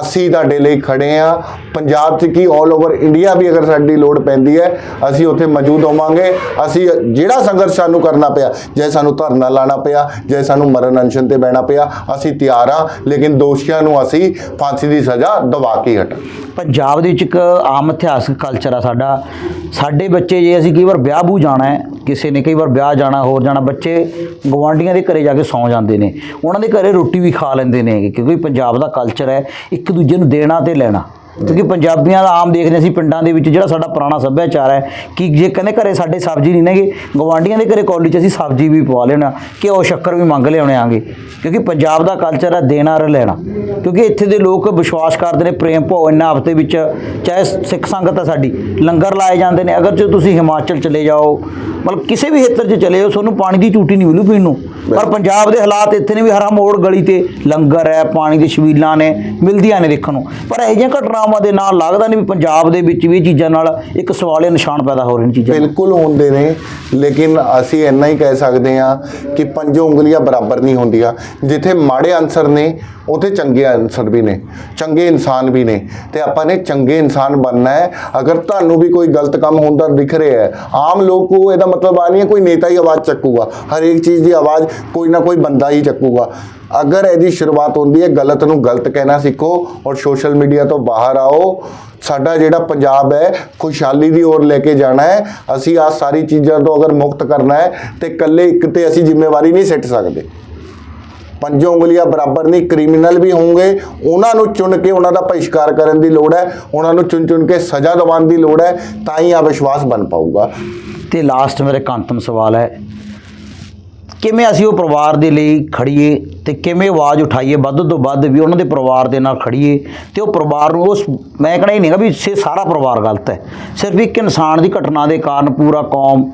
ਅਸੀਂ ਤੁਹਾਡੇ ਲਈ ਖੜੇ ਆ ਪੰਜਾਬ 'ਚ ਕੀ 올 ਓਵਰ ਇੰਡੀਆ ਵੀ ਅਗਰ ਸਾਡੀ ਲੋੜ ਪੈਂਦੀ ਹੈ, ਅਸੀਂ ਉੱਥੇ ਮੌਜੂਦ ਹੋਵਾਂਗੇ। ਅਸੀਂ ਜਿਹੜਾ ਸੰਘਰਸ਼ ਸਾਨੂੰ ਕਰਨਾ ਪਿਆ, ਜੇ ਸਾਨੂੰ ਧਰਨਾ ਲਾਣਾ ਪਿਆ, ਜੇ ਸਾਨੂੰ ਮਰਨ ਅਨਸ਼ਨ ਤੇ ਬਹਿਣਾ ਪਿਆ, ਅਸੀਂ ਤਿਆਰ ਆ ਲੇਕਿਨ ਦੋਸ਼ੀਆਂ ਨੂੰ ਅਸੀਂ ਫਾਂਸੀ ਦੀ ਸਜ਼ਾ ਦਵਾ ਕੇ ਹਟਾਂ ਪੰਜਾਬ ਦੇ ਵਿੱਚ ਇੱਕ ਆਮ ਇਤਿਹਾਸਕ ਕਲਚਰ ਆ ਸਾਡਾ। ਸਾਡੇ ਬੱਚੇ ਜੇ ਅਸੀਂ ਕਈ ਵਾਰ ਵਿਆਹ ਬੂ ਜਾਣਾ ਹੈ, ਕਿਸੇ ਨੇ ਕਈ ਵਾਰ ਵਿਆਹ ਜਾਣਾ, ਹੋਰ ਜਾਣਾ, ਬੱਚੇ ਗਵਾਂਢੀਆਂ ਦੇ ਘਰੇ ਜਾ ਕੇ ਸੌਂ ਜਾਂਦੇ ਨੇ। ਉਹਨਾਂ ਦੇ ਘਰੇ ਰੋਟੀ ਵੀ ਖਾ ਲੈਂਦੇ ਨੇ, ਕਿਉਂਕਿ ਪੰਜਾਬ ਦਾ ਕਲਚਰ ਹੈ ਇੱਕ ਦੂਜੇ ਨੂੰ ਦੇਣਾ ਤੇ ਲੈਣਾ। ਕਿਉਂਕਿ ਪੰਜਾਬੀਆਂ ਦਾ ਆਮ ਦੇਖਦੇ ਅਸੀਂ ਪਿੰਡਾਂ ਦੇ ਵਿੱਚ ਜਿਹੜਾ ਸਾਡਾ ਪੁਰਾਣਾ ਸੱਭਿਆਚਾਰ ਹੈ ਕਿ ਜੇ ਕਹਿੰਦੇ ਘਰੇ ਸਾਡੇ ਸਬਜ਼ੀ ਨਹੀਂ ਨੇਗੇ ਗਵਾਂਢੀਆਂ ਦੇ ਘਰੇ ਕੌਲੀ 'ਚ ਅਸੀਂ ਸਬਜ਼ੀ ਵੀ ਪਵਾ ਲੈਣਾ ਘਿਓ ਸ਼ੱਕਰ ਵੀ ਮੰਗ ਲਿਆਉਣੇ ਆਂਗੇ। ਕਿਉਂਕਿ ਪੰਜਾਬ ਦਾ ਕਲਚਰ ਹੈ ਦੇਣਾ ਔਰ ਲੈਣਾ। ਕਿਉਂਕਿ ਇੱਥੇ ਦੇ ਲੋਕ ਵਿਸ਼ਵਾਸ ਕਰਦੇ ਨੇ ਪ੍ਰੇਮ ਭਾਵ ਇੰਨਾ ਆਪਦੇ ਵਿੱਚ ਚਾਹੇ ਸਿੱਖ ਸੰਗਤ ਹੈ ਸਾਡੀ ਲੰਗਰ ਲਾਏ ਜਾਂਦੇ ਨੇ ਅਗਰ ਜੇ ਤੁਸੀਂ ਹਿਮਾਚਲ ਚਲੇ ਜਾਓ ਮਤਲਬ ਕਿਸੇ ਵੀ ਖੇਤਰ 'ਚ ਚਲੇ ਜਾਓ ਤੁਹਾਨੂੰ ਪਾਣੀ ਦੀ ਟੂਟੀ ਨਹੀਂ ਮਿਲੂ ਪੀਣ ਨੂੰ। ਪਰ ਪੰਜਾਬ ਦੇ ਹਾਲਾਤ ਇੱਥੇ ਨੇ ਵੀ ਹਰਾ ਮੋੜ ਗਲੀ ਤੇ ਲੰਗਰ ਹੈ ਪਾਣੀ ਦੀ ਛਬੀਲਾਂ ਨੇ ਮਿਲਦੀਆਂ ਨੇ ਦੇਖਣ ਨੂੰ। ਪਰ ਇਹੋ ਜਿਹੀਆਂ ਘਟਨਾਵਾਂ ਦੇ ਨਾਲ ਲੱਗਦਾ ਨਹੀਂ ਵੀ ਪੰਜਾਬ ਦੇ ਵਿੱਚ ਵੀ ਇਹ ਚੀਜ਼ਾਂ ਨਾਲ ਇੱਕ ਸਵਾਲੇ ਨਿਸ਼ਾਨ ਪੈਦਾ ਹੋ ਰਹੇ ਨੇ ਚੀਜ਼ਾਂ ਬਿਲਕੁਲ ਹੁੰਦੇ ਨੇ, ਲੇਕਿਨ ਅਸੀਂ ਇੰਨਾ ਹੀ ਕਹਿ ਸਕਦੇ ਹਾਂ ਕਿ ਪੰਜੋ ਉਂਗਲੀਆਂ ਬਰਾਬਰ ਨਹੀਂ ਹੁੰਦੀਆਂ। ਜਿੱਥੇ ਮਾੜੇ ਅਨਸਰ ਨੇ, ਉਥੇ ਚੰਗੇ ਅਨਸਰ ਵੀ ਨੇ, ਚੰਗੇ ਇਨਸਾਨ ਵੀ ਨੇ। ਤੇ ਆਪਾਂ ਨੇ ਚੰਗੇ ਇਨਸਾਨ ਬਣਨਾ ਹੈ। ਅਗਰ ਤੁਹਾਨੂੰ ਵੀ ਕੋਈ ਗਲਤ ਕੰਮ ਹੁੰਦਾ ਦਿਖ ਰਿਹਾ ਹੈ, ਆਮ ਲੋਕ ਨੂੰ ਇਹਦਾ ਮਤਲਬ ਆ ਨਹੀਂ ਹੈ ਕੋਈ ਨੇਤਾ ਹੀ ਆਵਾਜ਼ ਚੱਕੂਗਾ। ਹਰ ਇੱਕ ਚੀਜ਼ ਦੀ ਆਵਾਜ਼ ਕੋਈ ਨਾ ਕੋਈ ਬੰਦਾ ਹੀ ਚੱਕੂਗਾ। ਅਗਰ ਇਹਦੀ ਸ਼ੁਰੂਆਤ ਹੁੰਦੀ ਹੈ, ਗਲਤ ਨੂੰ ਗਲਤ ਕਹਿਣਾ ਸਿੱਖੋ ਔਰ ਸੋਸ਼ਲ ਮੀਡੀਆ ਤੋਂ ਬਾਹਰ ਆਓ। ਸਾਡਾ ਜਿਹੜਾ ਪੰਜਾਬ ਹੈ, ਖੁਸ਼ਹਾਲੀ ਦੀ ओर ਲੈ ਕੇ ਜਾਣਾ ਹੈ। ਅਸੀਂ ਆ ਸਾਰੀ ਚੀਜ਼ਾਂ ਤੋਂ ਅਗਰ ਮੁਕਤ ਕਰਨਾ ਹੈ, ਤੇ ਇਕੱਲੇ ਇੱਕ ਤੇ ਅਸੀਂ ਜ਼ਿੰਮੇਵਾਰੀ ਨਹੀਂ ਸਿੱਟ ਸਕਦੇ। ਪੰਜ ਉਂਗਲੀਆਂ ਬਰਾਬਰ ਨਹੀਂ, ਕ੍ਰਿਮੀਨਲ ਵੀ ਹੋਣਗੇ। ਉਹਨਾਂ ਨੂੰ ਚੁਣ ਕੇ ਉਹਨਾਂ ਦਾ ਬਹਿਸ਼ਕਾਰ ਕਰਨ ਦੀ ਲੋੜ ਹੈ। ਉਹਨਾਂ ਨੂੰ ਚੁਣ ਚੁਣ ਕੇ ਸਜ਼ਾ ਦਿਵਾਉਣ ਦੀ ਲੋੜ ਹੈ। ਤਾਂ ਹੀ ਆ ਵਿਸ਼ਵਾਸ ਬਣ ਪਾਊਗਾ। ਤੇ ਲਾਸਟ ਮੇਰੇ ਇੱਕ ਸਵਾਲ ਹੈ ਕਿਵੇਂ ਅਸੀਂ ਉਹ ਪਰਿਵਾਰ ਦੇ ਲਈ ਖੜੀਏ ਤੇ ਕਿਵੇਂ ਆਵਾਜ਼ ਉਠਾਈਏ, ਵੱਧ ਤੋਂ ਵੱਧ ਵੀ ਉਹਨਾਂ ਦੇ ਪਰਿਵਾਰ ਦੇ ਨਾਲ ਖੜੀਏ ਤੇ ਉਹ ਪਰਿਵਾਰ ਨੂੰ ਉਸ, ਮੈਂ ਕਹਿਣਾ ਹੀ ਨਹੀਂਗਾ ਵੀ ਸੇ ਸਾਰਾ ਪਰਿਵਾਰ ਗਲਤ ਹੈ। ਸਿਰਫ ਇੱਕ ਇਨਸਾਨ ਦੀ ਘਟਨਾ ਦੇ ਕਾਰਨ ਪੂਰਾ ਕੌਮ,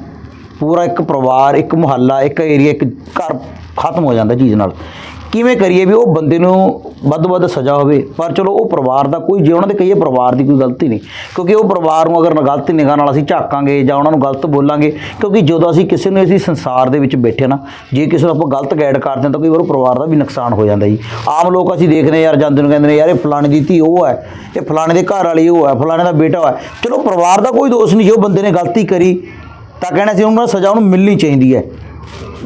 ਪੂਰਾ ਇੱਕ ਪਰਿਵਾਰ, ਇੱਕ ਮੁਹੱਲਾ, ਇੱਕ ਏਰੀਆ, ਇੱਕ ਘਰ ਖਤਮ ਹੋ ਜਾਂਦਾ ਚੀਜ਼ ਨਾਲ। ਕਿਵੇਂ ਕਰੀਏ ਵੀ ਉਹ ਬੰਦੇ ਨੂੰ ਵੱਧ ਵੱਧ ਸਜ਼ਾ ਹੋਵੇ? ਪਰ ਚਲੋ ਉਹ ਪਰਿਵਾਰ ਦਾ ਕੋਈ, ਜੇ ਉਹਨਾਂ ਦੇ ਕਹੀਏ ਪਰਿਵਾਰ ਦੀ ਕੋਈ ਗਲਤੀ ਨਹੀਂ, ਕਿਉਂਕਿ ਉਹ ਪਰਿਵਾਰ ਨੂੰ ਅਗਰ ਗਲਤ ਨਿਗਾਹ ਨਾਲ ਅਸੀਂ ਝਾਕਾਂਗੇ ਜਾਂ ਉਹਨਾਂ ਨੂੰ ਗਲਤ ਬੋਲਾਂਗੇ, ਕਿਉਂਕਿ ਜਦੋਂ ਅਸੀਂ ਕਿਸੇ ਨੂੰ ਅਸੀਂ ਸੰਸਾਰ ਦੇ ਵਿੱਚ ਬੈਠੇ ਨਾ, ਜੇ ਕਿਸੇ ਨੂੰ ਆਪਾਂ ਗਲਤ ਗਾਈਡ ਕਰਦੇ ਹਾਂ ਤਾਂ ਕਈ ਵਾਰ ਉਹ ਪਰਿਵਾਰ ਦਾ ਵੀ ਨੁਕਸਾਨ ਹੋ ਜਾਂਦਾ ਜੀ। ਆਮ ਲੋਕ ਅਸੀਂ ਦੇਖਦੇ ਹਾਂ, ਯਾਰ ਜਾਂਦੇ ਨੂੰ ਕਹਿੰਦੇ ਨੇ, ਯਾਰ ਇਹ ਫਲਾਣੇ ਦੀ ਧੀ ਉਹ ਹੈ, ਇਹ ਫਲਾਣੇ ਦੇ ਘਰ ਵਾਲੀ ਉਹ ਹੈ, ਫਲਾਣੇ ਦਾ ਬੇਟਾ ਉਹ ਹੈ। ਚਲੋ ਪਰਿਵਾਰ ਦਾ ਕੋਈ ਦੋਸ਼ ਨਹੀਂ, ਜੇ ਉਹ ਬੰਦੇ ਨੇ ਗਲਤੀ ਕਰੀ, ਤਾਂ ਕਹਿਣਾ ਸੀ ਉਹਨਾਂ ਨੂੰ ਸਜ਼ਾ ਉਹਨੂੰ ਮਿਲਣੀ ਚਾਹੀਦੀ ਹੈ।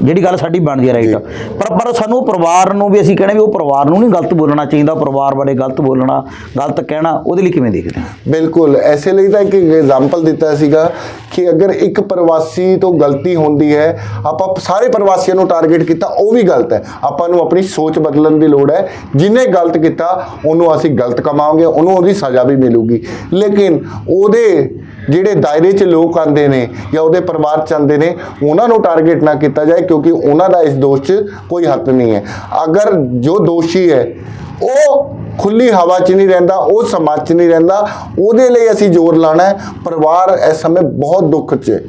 ਜਿਹੜੀ ਗੱਲ ਸਾਡੀ ਬਣਦੀ ਹੈ ਰਾਈਟ ਪਰ ਪਰ ਸਾਨੂੰ ਪਰਿਵਾਰ ਨੂੰ ਵੀ ਅਸੀਂ ਕਹਿਣਾ ਵੀ ਉਹ ਪਰਿਵਾਰ ਨੂੰ ਨਹੀਂ ਗਲਤ ਬੋਲਣਾ ਚਾਹੀਦਾ ਪਰਿਵਾਰ ਬਾਰੇ ਗਲਤ ਬੋਲਣਾ ਗਲਤ ਕਹਿਣਾ ਉਹਦੇ ਲਈ ਕਿਵੇਂ ਦੇਖਦੇ ਹਾਂ ਬਿਲਕੁਲ ਐਸੇ ਲਈ ਤਾਂ ਇੱਕ ਐਗਜ਼ਾਮਪਲ ਦਿੱਤਾ ਸੀਗਾ ਕਿ ਅਗਰ ਇੱਕ ਪ੍ਰਵਾਸੀ ਤੋਂ ਗਲਤੀ ਹੁੰਦੀ ਹੈ ਆਪਾਂ ਸਾਰੇ ਪ੍ਰਵਾਸੀਆਂ ਨੂੰ ਟਾਰਗੇਟ ਕੀਤਾ ਉਹ ਵੀ ਗਲਤ ਹੈ। ਆਪਾਂ ਨੂੰ ਆਪਣੀ ਸੋਚ ਬਦਲਣ ਦੀ ਲੋੜ ਹੈ। ਜਿਨੇ ਗਲਤ ਕੀਤਾ ਉਹਨੂੰ ਅਸੀਂ ਗਲਤ ਕਮਾਵਾਂਗੇ ਉਹਨੂੰ ਉਹਦੀ ਸਜ਼ਾ ਵੀ ਮਿਲੂਗੀ। ਲੇਕਿਨ ਉਹਦੇ ਜਿਹੜੇ ਦਾਇਰੇ 'ਚ ਲੋਕ ਆਉਂਦੇ ਨੇ ਜਾਂ ਉਹਦੇ ਪਰਿਵਾਰ 'ਚ ਆਉਂਦੇ ਨੇ, ਉਹਨਾਂ ਨੂੰ ਟਾਰਗੇਟ ਨਾ ਕੀਤਾ ਜਾਏ ਕਿਉਂਕਿ ਉਹਨਾਂ ਦਾ ਇਸ ਦੋਸ਼ 'ਚ ਕੋਈ ਹੱਕ ਨਹੀਂ ਹੈ। ਅਗਰ ਜੋ ਦੋਸ਼ੀ ਹੈ, ਉਹ ਖੁੱਲੀ ਹਵਾ 'ਚ ਨਹੀਂ ਰਹਿੰਦਾ, ਉਹ ਸਮਾਜ 'ਚ ਨਹੀਂ ਰਹਿੰਦਾ, ਉਹਦੇ ਲਈ ਅਸੀਂ ਜ਼ੋਰ ਲਾਣਾ ਹੈ। ਪਰਿਵਾਰ ਇਸ ਸਮੇਂ ਬਹੁਤ ਦੁੱਖ 'ਚ ਹੈ।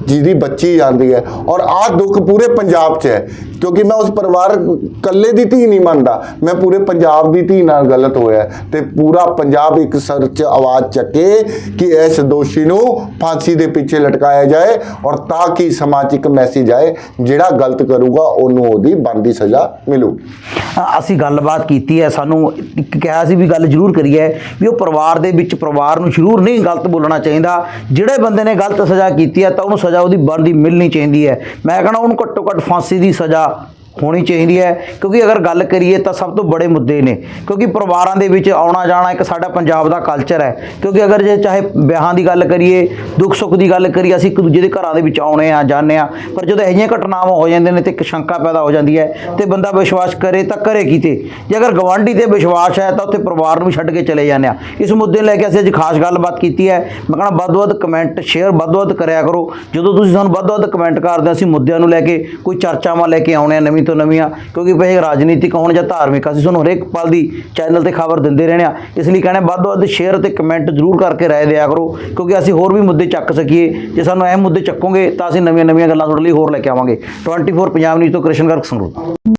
ਜਿਹਦੀ ਬੱਚੀ ਜਾਂਦੀ ਹੈ ਔਰ ਆਹ ਦੁੱਖ ਪੂਰੇ ਪੰਜਾਬ 'ਚ ਹੈ, ਕਿਉਂਕਿ ਮੈਂ ਉਸ ਪਰਿਵਾਰ ਕੱਲੇ ਦੀ ਧੀ ਨਹੀਂ ਮੰਨਦਾ, ਮੈਂ ਪੂਰੇ ਪੰਜਾਬ ਦੀ ਧੀ ਨਾਲ ਗਲਤ ਹੋਇਆ ਹੈ ਤੇ ਪੂਰਾ ਪੰਜਾਬ ਇੱਕ ਸਰ 'ਚ ਆਵਾਜ਼ ਚੱਕੇ ਕਿ ਇਸ ਦੋਸ਼ੀ ਨੂੰ ਫਾਂਸੀ ਦੇ ਪਿੱਛੇ ਲਟਕਾਇਆ ਜਾਏ ਔਰ ਤਾਂ ਕਿ ਸਮਾਜ 'ਚ ਇੱਕ ਮੈਸੇਜ ਆਏ, ਜਿਹੜਾ ਗਲਤ ਕਰੂਗਾ ਉਹਨੂੰ ਉਹਦੀ ਬਣਦੀ ਸਜ਼ਾ ਮਿਲੂ। ਅਸੀਂ ਗੱਲਬਾਤ ਕੀਤੀ ਹੈ, ਸਾਨੂੰ ਇੱਕ ਕਿਹਾ ਸੀ ਵੀ ਗੱਲ ਜ਼ਰੂਰ ਕਰੀਏ ਵੀ ਉਹ ਪਰਿਵਾਰ ਦੇ ਵਿੱਚ ਪਰਿਵਾਰ ਨੂੰ ਜ਼ਰੂਰ ਨਹੀਂ ਗਲਤ ਬੋਲਣਾ ਚਾਹੀਦਾ, ਜਿਹੜੇ ਬੰਦੇ ਨੇ ਗਲਤ ਸਜ਼ਾ ਕੀਤੀ ਹੈ ਤਾਂ ਉਹਨੂੰ ਸਜ਼ਾ ਉਹਦੀ ਬਣਦੀ ਮਿਲਣੀ ਚਾਹੀਦੀ ਹੈ। ਮੈਂ ਕਹਿੰਦਾ ਉਹਨੂੰ ਘੱਟੋ ਘੱਟ ਫਾਂਸੀ ਦੀ ਸਜ਼ਾ ਹੋਣੀ ਚਾਹੀਦੀ ਹੈ। ਕਿਉਂਕਿ ਅਗਰ ਗੱਲ ਕਰੀਏ ਤਾਂ ਸਭ ਤੋਂ ਬੜੇ ਮੁੱਦੇ ਨੇ। ਕਿਉਂਕਿ ਪਰਿਵਾਰਾਂ ਦੇ ਵਿੱਚ ਆਉਣਾ ਜਾਣਾ ਇੱਕ ਸਾਡਾ ਪੰਜਾਬ ਦਾ ਕਲਚਰ ਹੈ। ਕਿਉਂਕਿ ਅਗਰ ਜੇ ਚਾਹੇ ਵਿਆਹਾਂ ਦੀ ਗੱਲ ਕਰੀਏ, ਦੁੱਖ ਸੁੱਖ ਦੀ ਗੱਲ ਕਰੀਏ, ਅਸੀਂ ਇੱਕ ਦੂਜੇ ਦੇ ਘਰਾਂ ਦੇ ਵਿੱਚ ਆਉਣੇ ਆ, ਜਾਂਦੇ ਆ। ਪਰ ਜਦੋਂ ਇਹੋ ਜਿਹੀਆਂ ਘਟਨਾਵਾਂ ਹੋ ਜਾਂਦੀਆਂ ਨੇ ਤੇ ਇੱਕ ਸ਼ੰਕਾ ਪੈਦਾ ਹੋ ਜਾਂਦੀ ਹੈ ਤੇ ਬੰਦਾ ਵਿਸ਼ਵਾਸ ਕਰੇ ਤਾਂ ਕਰੇ ਕਿਤੇ। ਜੇ ਅਗਰ ਗਵਾਂਢੀ ਤੇ ਵਿਸ਼ਵਾਸ ਹੈ ਤਾਂ ਉੱਥੇ ਪਰਿਵਾਰ ਨੂੰ ਛੱਡ ਕੇ ਚਲੇ ਜਾਂਦੇ ਆ। ਇਸ ਮੁੱਦੇ ਨੂੰ ਲੈ ਕੇ ਅਸੀਂ ਅੱਜ ਖਾਸ ਗੱਲਬਾਤ ਕੀਤੀ ਹੈ। ਮੈਂ ਕਹਣਾ ਵੱਧ ਤੋਂ ਵੱਧ ਕਮੈਂਟ ਸ਼ੇਅਰ ਵੱਧ ਤੋਂ ਵੱਧ ਕਰਿਆ ਕਰੋ। ਜਦੋਂ ਤੁਸੀਂ ਸਾਨੂੰ ਵੱਧ ਤੋਂ ਵੱਧ ਕਮੈਂਟ ਕਰਦੇ ਹੋ, ਅਸੀਂ ਮੁੱਦਿਆਂ ਨੂੰ ਲੈ ਕੇ ਕੋਈ ਚਰਚਾਵਾਂ ਲੈ ਕੇ ਆਉਣੇ ਆ, ਨਵੀਂ ਤੋਂ ਨਵੀਆਂ, ਕਿਉਂਕਿ ਭਾਵੇਂ ਰਾਜਨੀਤਿਕ ਹੋਣ ਜਾਂ ਧਾਰਮਿਕ ਅਸੀਂ ਤੁਹਾਨੂੰ ਹਰੇਕ ਪਲ ਦੀ ਚੈਨਲ ਤੇ ਖਬਰ ਦਿੰਦੇ ਰਹਿਣੇ ਆ। ਇਸ ਲਈ ਕਹਿੰਦੇ ਵੱਧ ਤੋਂ ਵੱਧ ਸ਼ੇਅਰ ਤੇ ਕਮੈਂਟ ਜ਼ਰੂਰ ਕਰਕੇ ਰਾਏ ਦਿਆ ਕਰੋ, ਕਿਉਂਕਿ ਅਸੀਂ ਹੋਰ ਵੀ ਮੁੱਦੇ ਚੱਕ ਸਕੀਏ। ਜੇ ਸਾਨੂੰ ਅਹਿਮ ਮੁੱਦੇ ਚੱਕੋਗੇ, ਤਾਂ ਅਸੀਂ ਨਵੀਆਂ ਨਵੀਆਂ ਗੱਲਾਂ ਤੁਹਾਡੇ ਲਈ ਹੋਰ ਲੈ ਕੇ ਆਵਾਂਗੇ। 24 ਪੰਜਾਬ ਨਿਊਜ਼ ਤੋਂ ਕ੍ਰਿਸ਼ਨ ਗਰਗ ਸੰਗਰੂਰ।